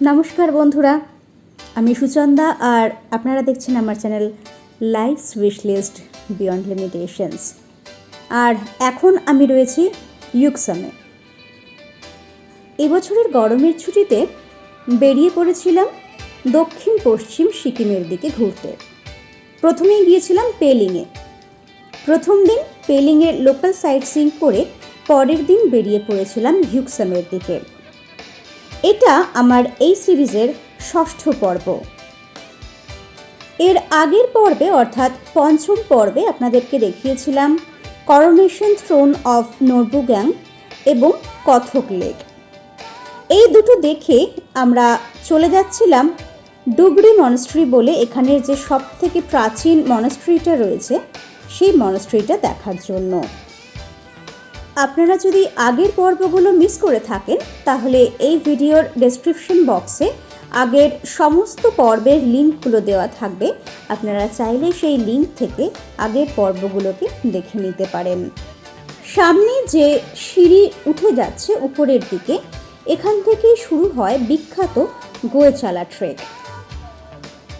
নমস্কার বন্ধুরা, আমি সুচন্দা আর আপনারা দেখছেন আমার channel life wish list beyond limitations. আর এখন আমি রয়েছি ইউকসামে। এবছরের গরমের ছুটিতে বেরিয়ে পড়েছিলাম দক্ষিণ পশ্চিম সিকিমের দিকে ঘুরতে। প্রথমেই গিয়েছিলাম পেলিংয়ে। প্রথম দিন পেলিংয়ের লোকাল সাইট সিং করে পরের দিন বেরিয়ে পড়েছিলাম হিউকসামের দিকে। এটা আমার এই সিরিজের ষষ্ঠ পর্ব। এর আগের পর্বে, অর্থাৎ পঞ্চম পর্বে, আপনাদেরকে দেখিয়েছিলাম করোনেশন থ্রোন অফ নোরবুগ্যাং এবং কথক লেক। এই দুটো দেখে আমরা চলে যাচ্ছিলাম ডুবরি মনস্ট্রি বলে এখানের যে সব থেকে প্রাচীন মনস্ট্রিটা রয়েছে, সেই মনস্ট্রিটা দেখার জন্য। আপনারা যদি আগের পর্বগুলো মিস করে থাকেন, তাহলে এই ভিডিওর ডেসক্রিপশন বক্সে আগের সমস্ত পর্বের লিঙ্কগুলো দেওয়া থাকবে। আপনারা চাইলে সেই লিঙ্ক থেকে আগের পর্বগুলোকে দেখে নিতে পারেন। সামনে যে সিঁড়ি উঠে যাচ্ছে উপরের দিকে, এখান থেকেই শুরু হয় বিখ্যাত গোয়েচালা ট্রেক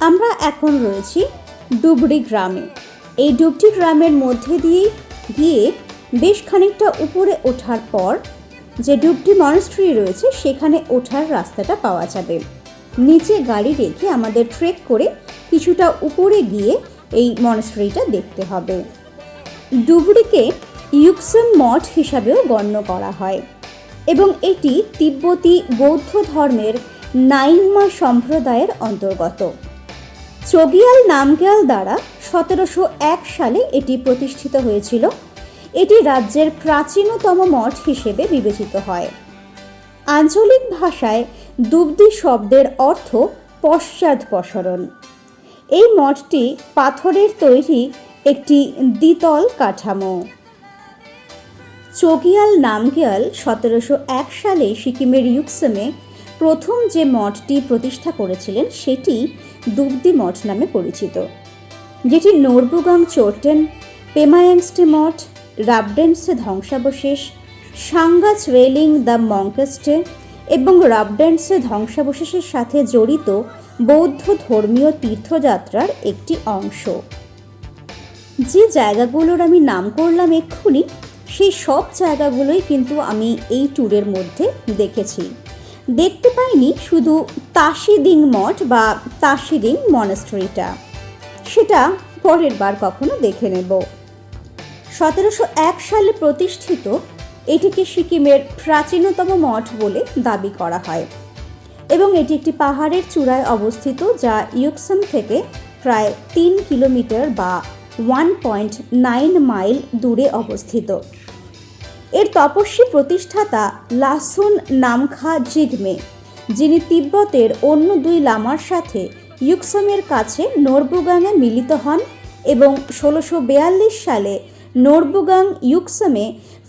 আমরা এখন রয়েছি ডুবরি গ্রামে। এই ডুবরি গ্রামের মধ্যে দিয়ে গিয়ে বেশ খানিকটা উপরে ওঠার পর যে ডুবটি মনস্ট্রি রয়েছে, সেখানে ওঠার রাস্তাটা পাওয়া যাবে। নিচে গাড়ি রেখে আমাদের ট্রেক করে কিছুটা উপরে গিয়ে এই মনস্ট্রিটা দেখতে হবে। ডুবরিকে ইউকসন মঠ হিসাবেও গণ্য করা হয় এবং এটি তিব্বতী বৌদ্ধ ধর্মের নাইনমা সম্প্রদায়ের অন্তর্গত। চগিয়াল নামগিয়াল দ্বারা সতেরোশো এক সালে এটি প্রতিষ্ঠিত হয়েছিল। এটি রাজ্যের প্রাচীনতম মঠ হিসেবে বিবেচিত হয়। আঞ্চলিক ভাষায় দুব্দি শব্দের অর্থ পশ্চাদপসরণ এই মঠটি পাথরের তৈরি একটি দ্বিতল কাঠামো। চগিয়াল নামগিয়াল সতেরোশো এক সালে সিকিমের ইউকসমে প্রথম যে মঠটি প্রতিষ্ঠা করেছিলেন, সেটি দুবদি মঠ নামে পরিচিত। যেটি নোরবুগাং চোর্টেন, পেমায়াংস্টে মঠ রাবডেন্সে ধ্বংসাবশেষ সাঙ্গাচ রেলিং দ্য মঙ্কেস্টে এবং রাবডেন্সে ধ্বংসাবশেষের সাথে জড়িত বৌদ্ধ ধর্মীয় তীর্থযাত্রার একটি অংশ। যে জায়গাগুলোর আমি নাম করলাম এক্ষুনি, সেই সব জায়গাগুলোই কিন্তু আমি এই ট্যুরের মধ্যে দেখেছি। দেখতে পাইনি শুধু তাসিদিং মঠ বা তাসিদিং মনেস্ট্রিটা। সেটা পরের বার কখনো দেখে নেব। সতেরোশো এক সালে প্রতিষ্ঠিত এটিকে সিকিমের প্রাচীনতম মঠ বলে দাবি করা হয় এবং এটি একটি পাহাড়ের চূড়ায় অবস্থিত যা ইউকসাম থেকে প্রায় তিন কিলোমিটার বা ওয়ান পয়েন্ট নাইন মাইল দূরে অবস্থিত। এর তপস্বী প্রতিষ্ঠাতা লাসুন নামখা জিগমে, যিনি তিব্বতের অন্য দুই লামার সাথে ইউকসমের কাছে নোরবুগাংয়ে মিলিত হন এবং ষোলোশো সালে নোরবুগাং ইউকসমে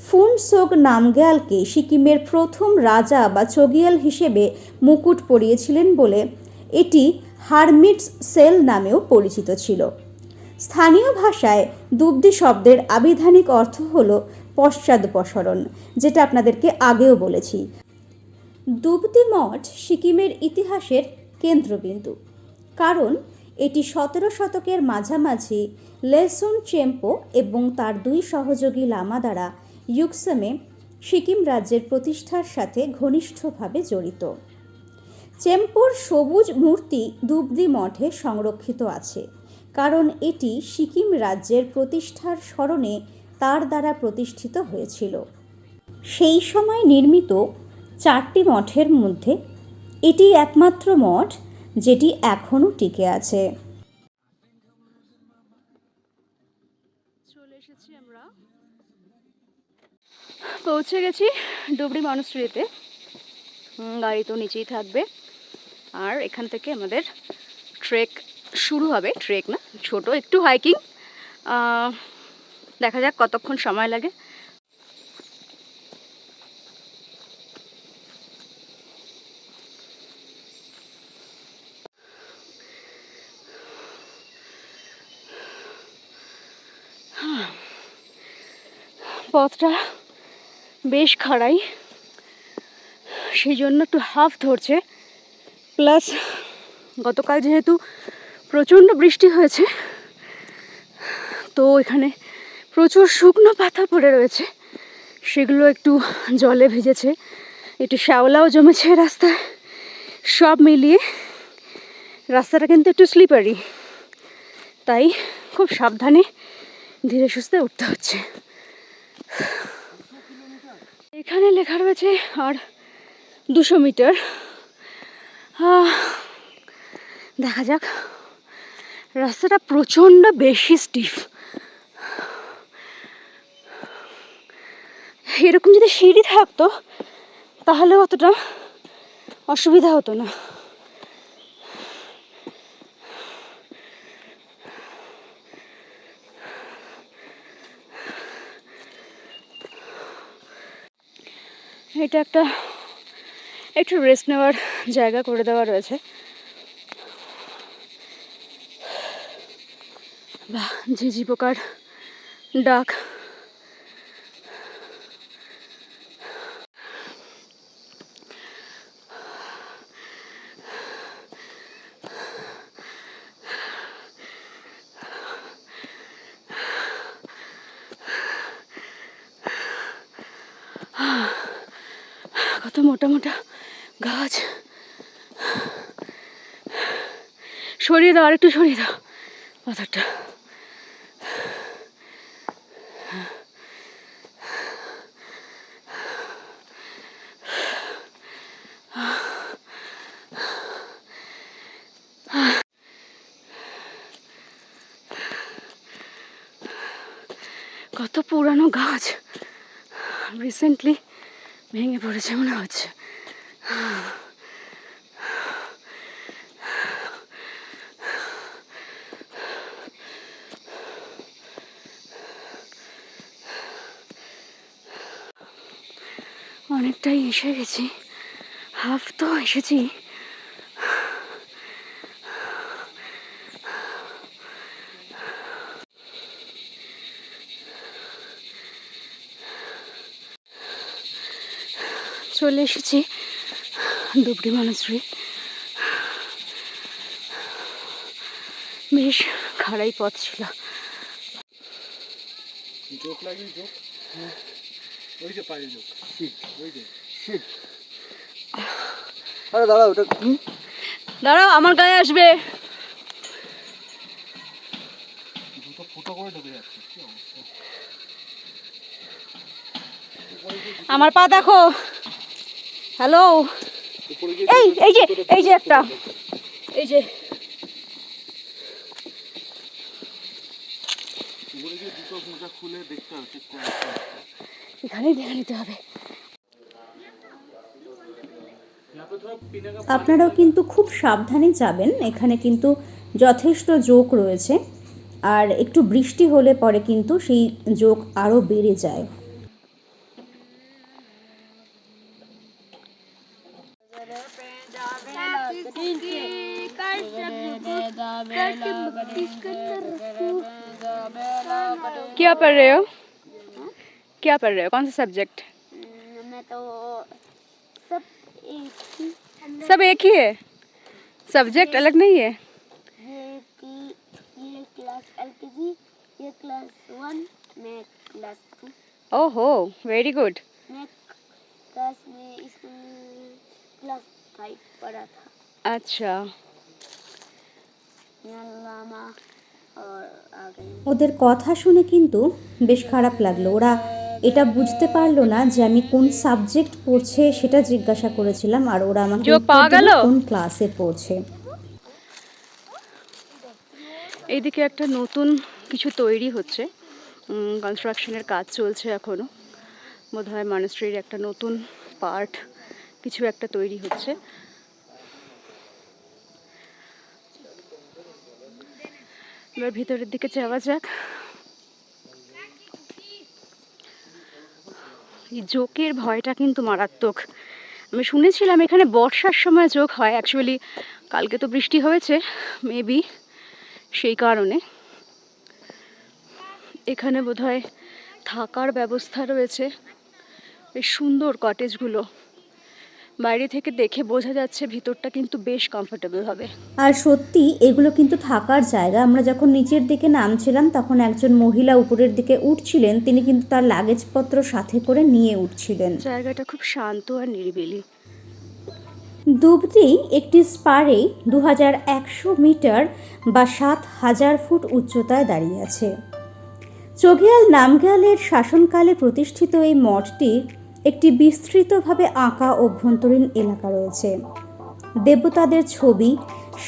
ফুনসোগ নামগ্যালকে সিকিমের প্রথম রাজা বা চগিয়াল হিসেবে মুকুট পরিয়েছিলেন বলে এটি হারমিটস সেল নামেও পরিচিত ছিল। স্থানীয় ভাষায় দুব্দি শব্দের আবিধানিক অর্থ হল পশ্চাদপসরণ যেটা আপনাদেরকে আগেও বলেছি। দুবদি মঠ সিকিমের ইতিহাসের কেন্দ্রবিন্দু। কারণ এটি সতেরো শতকের মাঝামাঝি লেসুন চেম্পো এবং তার দুই সহযোগী লামা দ্বারা ইউকসমে সিকিম রাজ্যের প্রতিষ্ঠার সাথে ঘনিষ্ঠভাবে জড়িত। চেম্পোর সবুজ মূর্তি দুবদি মঠে সংরক্ষিত আছে, কারণ এটি সিকিম রাজ্যের প্রতিষ্ঠার স্মরণে তার দ্বারা প্রতিষ্ঠিত হয়েছিল। সেই সময় নির্মিত চারটি মঠের মধ্যে এটি একমাত্র মঠ যেটি এখনও টিকে আছে। চলে এসেছি আমরা। পৌঁছে গেছি ডুবরি মনস্ট্রিতে গাড়ি তো নিচেই থাকবে। আর এখান থেকে আমাদের ট্রেক শুরু হবে। ট্রেক না, ছোট, একটু হাইকিং দেখা যাক কতক্ষণ সময় লাগে। পথটা বেশ খাড়াই। সেই জন্য একটু হাফ ধরছে। প্লাস গতকাল যেহেতু প্রচণ্ড বৃষ্টি হয়েছে, তো এখানে প্রচুর শুকনো পাতা পড়ে রয়েছে। সেগুলো একটু জলে ভিজেছে, একটু শ্যাওলাও জমেছে রাস্তায়। সব মিলিয়ে রাস্তাটা কিন্তু একটু স্লিপারি তাই খুব সাবধানে ধীরে সুস্থে উঠতে হচ্ছে। এখানে লেখা রয়েছে আর দুশো মিটার। দেখা যাক। রাস্তাটা প্রচণ্ড বেশি স্টিফ এরকম যদি সিঁড়ি থাকতো তাহলে অতটা অসুবিধা হতো না। এটা একটা একটু রেস্ট নেওয়ার জায়গা করে দেওয়া রয়েছে। বা ঝিঝি পোকার ডাক কত মোটা মোটা গাছ সরিয়ে দাও আরেকটু সরিয়ে দাও। পাথরটা। কত পুরানো গাছ। রিসেন্টলি ভেঙে পড়েছে মনে হচ্ছে। অনেকটাই এসে গেছি। হাফ তো এসেছি। চলে এসেছি ডুবরি মনস্ট্রি বেশ খাড়াই পথ ছিল। যোগ ওই যে পায়ে যোগ ওই যে। আরে দাঁড়া ওটা কি দাঁড়াও আমার গায়ে আসবে। দুটো ফুটো করে ঢুকে যাচ্ছে কি অবস্থা? আমার পা দেখো। হ্যালো? এই এই যে এই যে একটা। এই যে। দুটো মোজা খুলে দেখতে হবে। এখানেই দেখে নিতে হবে यहाँ पे थोड़ा पीने का আপনারাও কিন্তু খুব সাবধানে যাবেন এখানে কিন্তু যথেষ্ট যোগ রয়েছে আর একটু বৃষ্টি হলে পরে কিন্তু সেই যোগ আরও বেড়ে যায় क्या पढ़ रहे हो क्या पढ़ रहे हो कौन सा सब्जेक्ट मैं तो सब एक ही सब एक ही है सब्जेक्ट अलग नहीं है ये कि ये क्लास एल के जी ये क्लास वन मैं क्लास टू ओहो वेरी गुड मैं क्लास में स्कूल क्लास फाइव पढ़ा था अच्छा यहाँ लामा और आगे ওদের কথা শুনে কিন্তু বেশ খারাপ লাগলো ওরা এটা বুঝতে পারল না যে আমি কোন সাবজেক্ট পড়ছে সেটা জিজ্ঞাসা করেছিলাম আর ওরা আমাকে? কোন ক্লাসে পড়ছে। এইদিকে একটা নতুন কিছু তৈরি হচ্ছে। কনস্ট্রাকশনের কাজ চলছে এখনও বোধহয় মনস্ট্রির একটা নতুন পার্ট কিছু একটা তৈরি হচ্ছে। এবার ভিতরের দিকে যাওয়া যাক। এই জোকের ভয়টা কিন্তু মারাত্মক। আমি শুনেছিলাম এখানে বর্ষার সময় জোক হয়। অ্যাকচুয়ালি কালকে তো বৃষ্টি হয়েছে মেবি সেই কারণে। এখানে বোধহয় থাকার ব্যবস্থা রয়েছে। বেশ সুন্দর কটেজগুলো বাইরে থেকে দেখে বোঝা যাচ্ছে ভিতরটা কিন্তু বেশ কমফোর্টেবল হবে। আর সত্যি এগুলো কিন্তু থাকার জায়গা। আমরা যখন নিচের দিকে নামছিলাম তখন একজন মহিলা উপরের দিকে উঠছিলেন। তিনি কিন্তু তার লাগেজপত্র সাথে করে নিয়ে উঠছিলেন। জায়গাটা খুব শান্ত আর নিরিবিলি। দুবদি একটি স্পারে দু হাজার একশো মিটার বা সাত হাজার ফুট উচ্চতায় দাঁড়িয়ে আছে। চোগিয়াল নামগিয়ালের শাসনকালে প্রতিষ্ঠিত এই মঠটির একটি বিস্তৃতভাবে আঁকা অভ্যন্তরীণ এলাকা রয়েছে। দেবতাদের ছবি,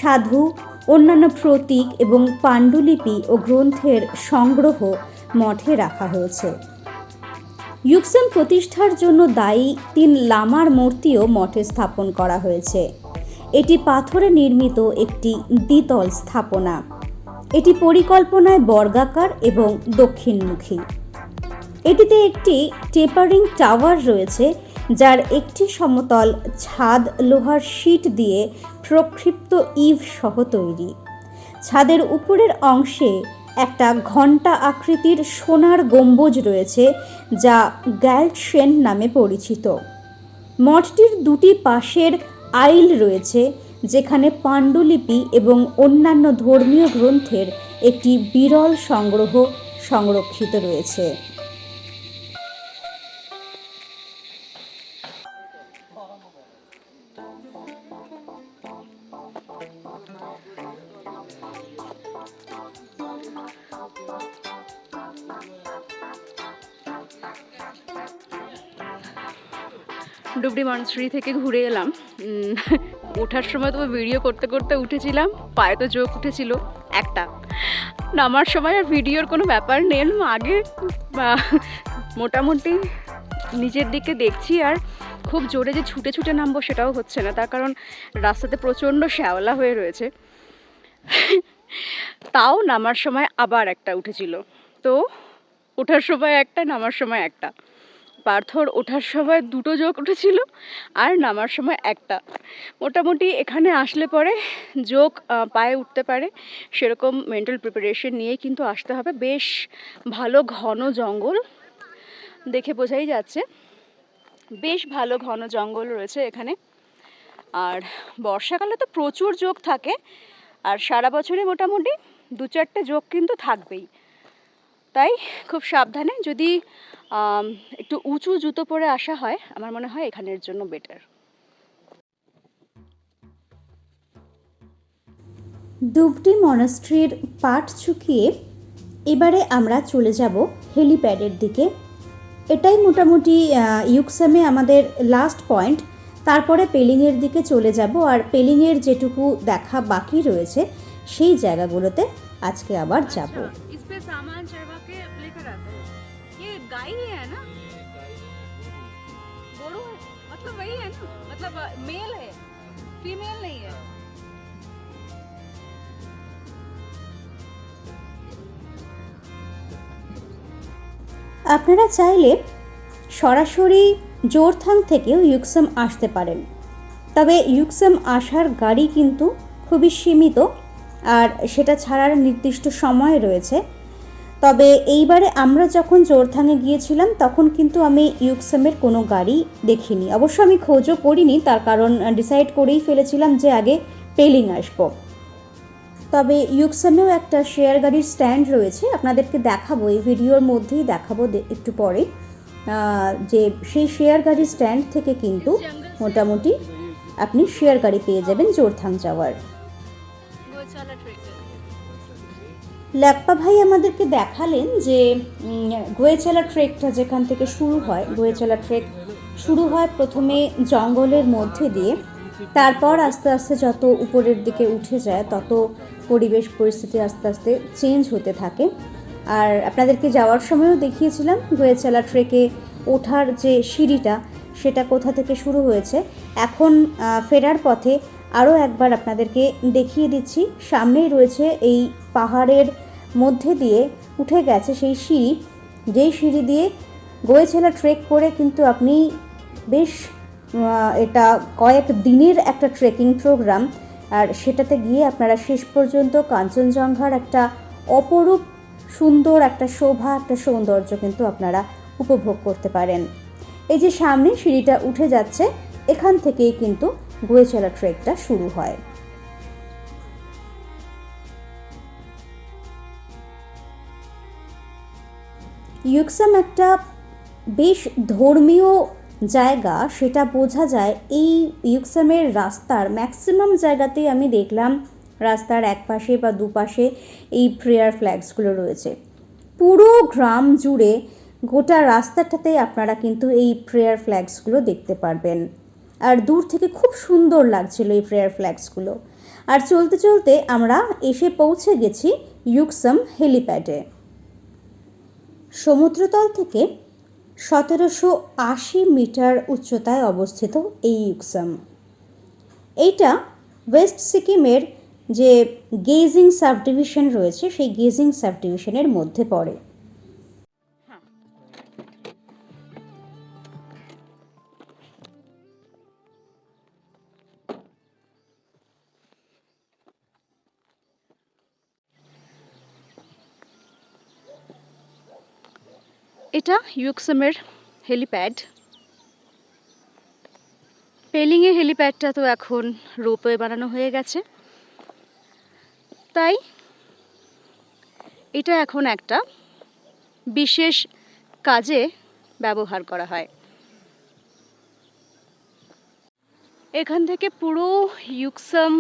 সাধু, অন্যান্য প্রতীক এবং পাণ্ডুলিপি ও গ্রন্থের সংগ্রহ মঠে রাখা হয়েছে। ইউকসেম প্রতিষ্ঠার জন্য দায়ী তিন লামার মূর্তিও মঠে স্থাপন করা হয়েছে। এটি পাথরে নির্মিত একটি দ্বিতল স্থাপনা। এটি পরিকল্পনায় বর্গাকার এবং দক্ষিণমুখী। এটিতে একটি টেপারিং টাওয়ার রয়েছে, যার একটি সমতল ছাদ লোহার শীট দিয়ে প্রক্ষিপ্ত ইভ সহ তৈরি। ছাদের উপরের অংশে একটা ঘণ্টা আকৃতির সোনার গম্বুজ রয়েছে, যা গ্যালটশেন নামে পরিচিত। মঠটির দুটি পাশের আইল রয়েছে, যেখানে পাণ্ডুলিপি এবং অন্যান্য ধর্মীয় গ্রন্থের একটি বিরল সংগ্রহ সংরক্ষিত রয়েছে। ডুবডি থেকে ঘুরে এলাম। ওঠার সময় তো ভিডিও করতে করতে উঠেছিলাম, পায়ে তো চোখ উঠেছিল, একটা। নামার সময় আর ভিডিওর কোনো ব্যাপার নেই আগে মোটামুটি নিজের দিকে দেখছি আর খুব জোরে যে ছুটে ছুটে নামবো সেটাও হচ্ছে না, তার কারণ রাস্তাতে প্রচণ্ড শ্যাওলা হয়ে রয়েছে। তাও নামার সময় আবার একটা উঠেছিল। তো ওঠার সময় একটা, নামার সময় একটা। পার্থর ওঠার সময় দুটো যোগ উঠেছিল আর নামার সময় একটা। মোটামুটি এখানে আসলে পরে যোগ পায়ে উঠতে পারে। সেরকম মেন্টাল প্রিপারেশন নিয়ে কিন্তু আসতে হবে। বেশ ভালো ঘন জঙ্গল দেখে বোঝাই যাচ্ছে। বেশ ভালো ঘন জঙ্গল রয়েছে এখানে। আর বর্ষাকালে তো প্রচুর যোগ থাকে। আর সারা বছরে মোটামুটি দু চারটে যোগ কিন্তু থাকবেই। তাই খুব সাবধানে যদি একটু উঁচু জুতো পরে আসা হয়, আমার মনে হয় এখানের জন্য বেটার দুবটি মনাস্ট্রির পাট চুকিয়ে এবারে আমরা চলে যাব হেলিপ্যাডের দিকে। এটাই মোটামুটি ইউকসামে আমাদের লাস্ট পয়েন্ট তারপরে পেলিংয়ের দিকে চলে যাব আর পেলিংয়ের যেটুকু দেখা বাকি রয়েছে, সেই জায়গাগুলোতে আজকে আবার যাব। पे सामान चढ़वा के लेकर आते हैं ये गाय ही है ना बोरो है मतलब वही है ना मतलब मेल है फीमेल नहीं है আপনারা চাইলে সরাসরি জোরথাং থেকেও ইউকসাম আসতে পারেন তবে ইউকসাম আসার গাড়ি কিন্তু খুবই সীমিত আর সেটা ছাড়ার নির্দিষ্ট সময় রয়েছে তবে এইবারে আমরা যখন জোরথাঙে গিয়েছিলাম, তখন কিন্তু আমি ইউকসামের কোনো গাড়ি দেখিনি। অবশ্য আমি খোঁজও করিনি, তার কারণ ডিসাইড করেই ফেলেছিলাম যে আগে পেলিং আসব। তবে ইউকসামেও একটা শেয়ার গাড়ির স্ট্যান্ড রয়েছে, আপনাদেরকে দেখাবো, এই ভিডিওর মধ্যেই দেখাবো একটু পরে। যে সেই শেয়ার গাড়ির স্ট্যান্ড থেকে কিন্তু মোটামুটি আপনি শেয়ার গাড়ি পেয়ে যাবেন জোরথাং যাওয়ার। ল্যাপ্পা ভাই আমাদেরকে দেখালেন যে গোয়েচালা ট্রেকটা যেখান থেকে শুরু হয়, গোয়েচালা ট্রেক শুরু হয় প্রথমে জঙ্গলের মধ্যে দিয়ে। তারপর আস্তে আস্তে যত উপরের দিকে উঠে যায়, তত পরিবেশ পরিস্থিতি আস্তে আস্তে চেঞ্জ হতে থাকে। আর আপনাদেরকে যাওয়ার সময়ও দেখিয়েছিলাম, গোয়েচালা ট্রেকে ওঠার যে সিঁড়িটা, সেটা কোথা থেকে শুরু হয়েছে। এখন ফেরার পথে আরও একবার আপনাদেরকে দেখিয়ে দিচ্ছি, সামনেই রয়েছে এই পাহাড়ের মধ্যে দিয়ে উঠে গেছে সেই সিঁড়ি। যেই সিঁড়ি দিয়ে গোয়েছেলা ট্রেক করে কিন্তু আপনি বেশ এটা কয়েক দিনের একটা ট্রেকিং প্রোগ্রাম। আর সেটাতে গিয়ে আপনারা শেষ পর্যন্ত কাঞ্চনজঙ্ঘার একটা অপরূপ সুন্দর একটা শোভা, একটা সৌন্দর্য কিন্তু আপনারা উপভোগ করতে পারেন। এই যে সামনে সিঁড়িটা উঠে যাচ্ছে, এখান থেকেই কিন্তু গোয়েচালা ট্রেকটা শুরু হয়। ইউকসাম একটা বেশ ধর্মীয় জায়গা, সেটা বোঝা যায় এই ইউকসামের রাস্তার ম্যাক্সিমাম জায়গাতেই আমি দেখলাম রাস্তার এক পাশে বা দুপাশে এই প্রেয়ার ফ্ল্যাগসগুলো রয়েছে। পুরো গ্রাম জুড়ে গোটা রাস্তাটাতে আপনারা কিন্তু এই প্রেয়ার ফ্ল্যাগসগুলো দেখতে পারবেন। আর দূর থেকে খুব সুন্দর লাগছিল এই প্রেয়ার ফ্ল্যাগসগুলো আর চলতে চলতে আমরা এসে পৌঁছে গেছি ইউকসাম হেলিপ্যাডে সমুদ্রতল থেকে সতেরোশো আশি মিটার উচ্চতায় অবস্থিত এই ইউকসাম এইটা ওয়েস্ট সিকিমের যে গেজিং সাব ডিভিশন রয়েছে, সেই গেজিং সাব ডিভিশনের মধ্যে পড়ে। এটা ইউকসামের হেলিপ্যাড পেলিংয়ের হেলিপ্যাডটা তো এখন রোপওয়ে বানানো হয়ে গেছে। তাই এটা এখন একটা বিশেষ কাজে ব্যবহার করা হয়। এখান থেকে পুরো ইউকসাম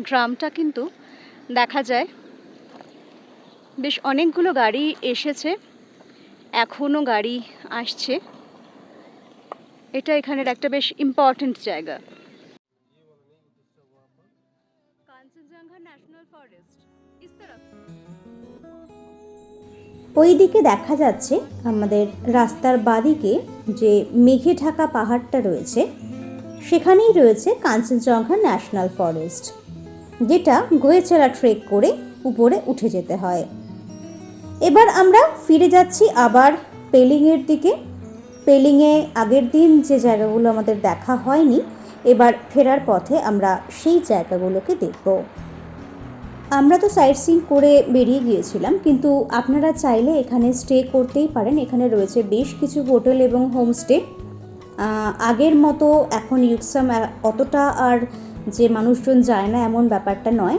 গ্রামটা কিন্তু দেখা যায়। বেশ অনেকগুলো গাড়ি এসেছে। এখনও গাড়ি আসছে। এটা এখানের একটা বেশ ইম্পর্ট্যান্ট জায়গা। কাঞ্চনজঙ্ঘা ন্যাশনাল ফরেস্ট ওই দিকে দেখা যাচ্ছে আমাদের রাস্তার বাদিকে যে মেঘে ঢাকা পাহাড়টা রয়েছে সেখানেই রয়েছে কাঞ্চনজঙ্ঘা ন্যাশনাল ফরেস্ট যেটা গোয়েচালা ট্রেক করে উপরে উঠে যেতে হয়। এবার আমরা ফিরে যাচ্ছি আবার পেলিংয়ের দিকে। পেলিংয়ে আগের দিন যে জায়গাগুলো আমাদের দেখা হয়নি, এবার ফেরার পথে আমরা সেই জায়গাগুলোকে দেখব। আমরা তো সাইট সিং করে বেরিয়ে গিয়েছিলাম, কিন্তু আপনারা চাইলে এখানে স্টে করতেই পারেন। এখানে রয়েছে বেশ কিছু হোটেল এবং হোমস্টে। আগের মতো এখন ইউকসাম অতটা আর যে মানুষজন যায় না এমন ব্যাপারটা নয়।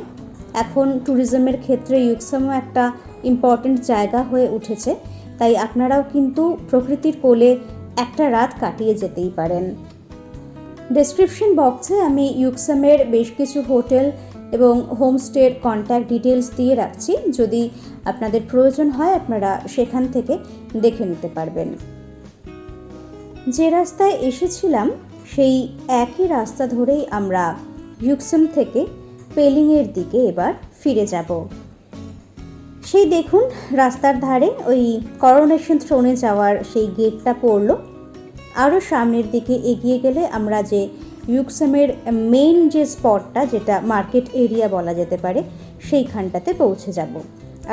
এখন ট্যুরিজমের ক্ষেত্রে ইউকসামও একটা ইম্পর্ট্যান্ট জায়গা হয়ে উঠেছে, তাই আপনারাও কিন্তু প্রকৃতির কোলে একটা রাত কাটিয়ে যেতেই পারেন। ডেসক্রিপশন বক্সে আমি ইউকসামের বেশ কিছু হোটেল এবং হোমস্টের কন্ট্যাক্ট ডিটেলস দিয়ে রাখছি, যদি আপনাদের প্রয়োজন হয় আপনারা সেখান থেকে দেখে নিতে পারবেন। যে রাস্তায় এসেছিলাম, সেই একই রাস্তা ধরেই আমরা ইউকসাম থেকে পেলিংয়ের দিকে এবার ফিরে যাব। সেই দেখুন রাস্তার ধারে ওই করোনেশন থ্রোনে যাওয়ার সেই গেটটা পড়ল। আরও সামনের দিকে এগিয়ে গেলে আমরা যে ইউকসামের মেইন যে স্পটটা যেটা মার্কেট এরিয়া বলা যেতে পারে, সেইখানটাতে পৌঁছে যাব।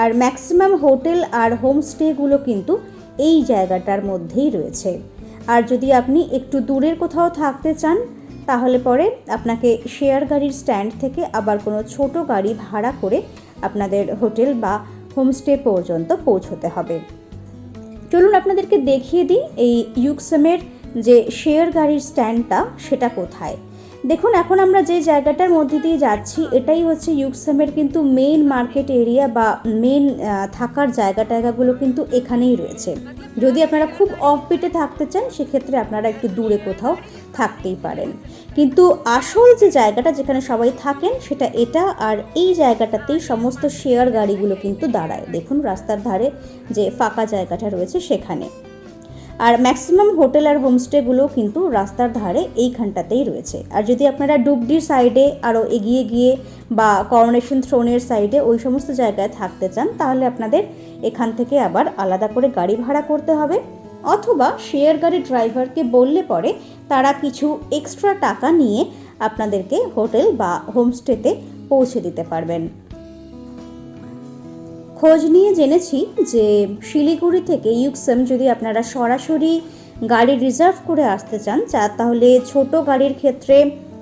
আর ম্যাক্সিমাম হোটেল আর হোমস্টেগুলো কিন্তু এই জায়গাটার মধ্যেই রয়েছে। আর যদি আপনি একটু দূরের কোথাও থাকতে চান, তাহলে পরে আপনাকে শেয়ার গাড়ির স্ট্যান্ড থেকে আবার কোনো ছোট গাড়ি ভাড়া করে আপনাদের হোটেল বা হোমস্টে পর্যন্ত পৌঁছতে হবে। চলুন আপনাদেরকে দেখিয়ে দিই এই ইউকসেমের যে শেয়ার গাড়ির স্ট্যান্ডটা সেটা কোথায়। দেখুন, এখন আমরা যে জায়গাটার মধ্যে দিয়ে যাচ্ছি, এটাই হচ্ছে ইউকসামের কিন্তু মেইন মার্কেট এরিয়া বা মেইন থাকার জায়গা টায়গাগুলো কিন্তু এখানেই রয়েছে। যদি আপনারা খুব অফবিটে থাকতে চান, সেক্ষেত্রে আপনারা একটু দূরে কোথাও থাকতেই পারেন। কিন্তু আসল যে জায়গাটা যেখানে সবাই থাকেন, সেটা এটা, আর এই জায়গাটাতেই সমস্ত শেয়ার গাড়িগুলো কিন্তু দাঁড়ায়। দেখুন, রাস্তার ধারে যে ফাঁকা জায়গাটা রয়েছে সেখানে। আর ম্যাক্সিমাম হোটেল আর হোমস্টেগুলো কিন্তু রাস্তার ধারে এইখানটাতেই রয়েছে। আর যদি আপনারা ডুবডির সাইডে আরও এগিয়ে গিয়ে বা করোনেশন থ্রোনের সাইডে ওই সমস্ত জায়গায় থাকতে চান, তাহলে আপনাদের এখান থেকে আবার আলাদা করে গাড়ি ভাড়া করতে হবে। অথবা শেয়ার গাড়ির ড্রাইভারকে বললে পরে তারা কিছু এক্সট্রা টাকা নিয়ে আপনাদেরকে হোটেল বা হোমস্টেতে পৌঁছে দিতে পারবেন। খোঁজ নিয়ে জেনেছি যে শিলিগুড়ি থেকে ইউকসাম যদি আপনারা সরাসরি গাড়ি রিজার্ভ করে আসতে চান যা তাহলে ছোট গাড়ির ক্ষেত্রে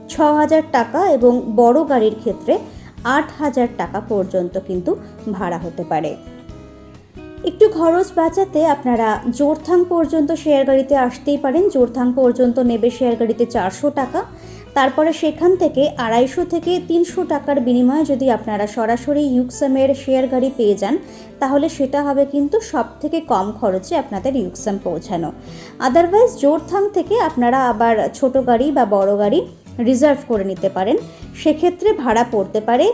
ছ হাজার টাকা এবং বড় গাড়ির ক্ষেত্রে আট হাজার টাকা পর্যন্ত কিন্তু ভাড়া হতে পারে। একটু খরচ বাঁচাতে আপনারা জোরথাং পর্যন্ত শেয়ার গাড়িতে আসতেই পারেন। জোরথাং পর্যন্ত নেবে শেয়ার গাড়িতে চারশো টাকা। তারপরে সেখান থেকে আড়াইশো থেকে তিনশো টাকার বিনিময়ে যদি আপনারা সরাসরি ইউকসামের শেয়ার গাড়ি পেয়ে যান, তাহলে সেটা হবে কিন্তু সব থেকে কম খরচে আপনাদের ইউকসাম পৌঁছানো। আদারওয়াইজ জোরথাং থেকে আপনারা আবার ছোট গাড়ি বা বড় গাড়ি রিজার্ভ করে নিতে পারেন। সেক্ষেত্রে ভাড়া পড়তে পারে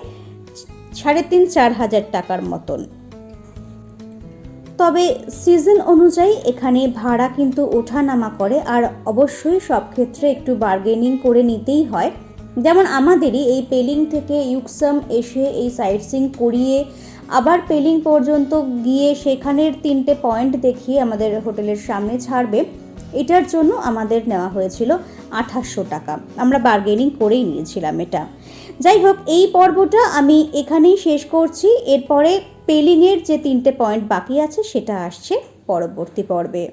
সাড়ে তিন চার হাজার টাকার মতন। তবে সিজন অনুযায়ী এখানে ভাড়া কিন্তু ওঠানামা করে আর অবশ্যই সব ক্ষেত্রে একটু বার্গেনিং করে নিতেই হয়। যেমন আমাদেরই এই পেলিং থেকে ইউকসাম এসে এই সাইট সিং করিয়ে আবার পেলিং পর্যন্ত গিয়ে সেখানের তিনটে পয়েন্ট দেখিয়ে আমাদের হোটেলের সামনে ছাড়বে। এটার জন্য আমাদের নেওয়া হয়েছিল আঠাশশো টাকা। আমরা বার্গেনিং করেই নিয়েছিলাম এটা। যাই হোক, এই পর্বটা আমি এখানেই শেষ করছি। এরপরে পেলিংয়ের যে তিনটে পয়েন্ট বাকি আছে সেটা আসছে পরবর্তী পর্বে।